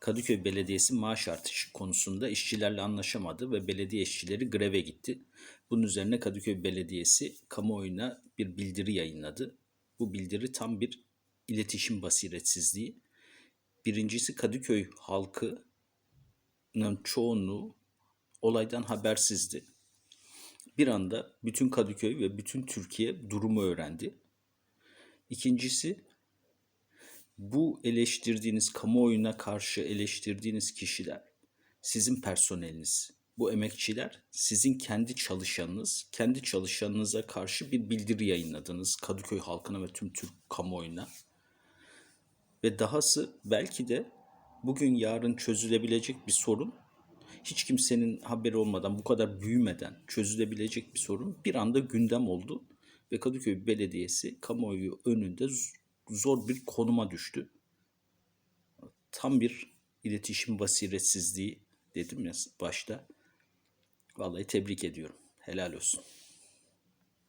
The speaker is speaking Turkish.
Kadıköy Belediyesi maaş artışı konusunda işçilerle anlaşamadı ve belediye işçileri greve gitti. Bunun üzerine Kadıköy Belediyesi kamuoyuna bir bildiri yayınladı. Bu bildiri tam bir iletişim basiretsizliği. Birincisi Kadıköy halkının çoğunluğu olaydan habersizdi. Bir anda bütün Kadıköy ve bütün Türkiye durumu öğrendi. İkincisi bu eleştirdiğiniz kamuoyuna karşı eleştirdiğiniz kişiler sizin personeliniz. Bu emekçiler sizin kendi çalışanınız. Kendi çalışanınıza karşı bir bildiri yayınladınız Kadıköy halkına ve tüm Türk kamuoyuna. Ve dahası belki de bugün yarın çözülebilecek bir sorun hiç kimsenin haberi olmadan bu kadar büyümeden çözülebilecek bir sorun bir anda gündem oldu ve Kadıköy Belediyesi kamuoyu önünde zor bir konuma düştü. Tam bir iletişim basiretsizliği dedim ya başta. Vallahi tebrik ediyorum. Helal olsun.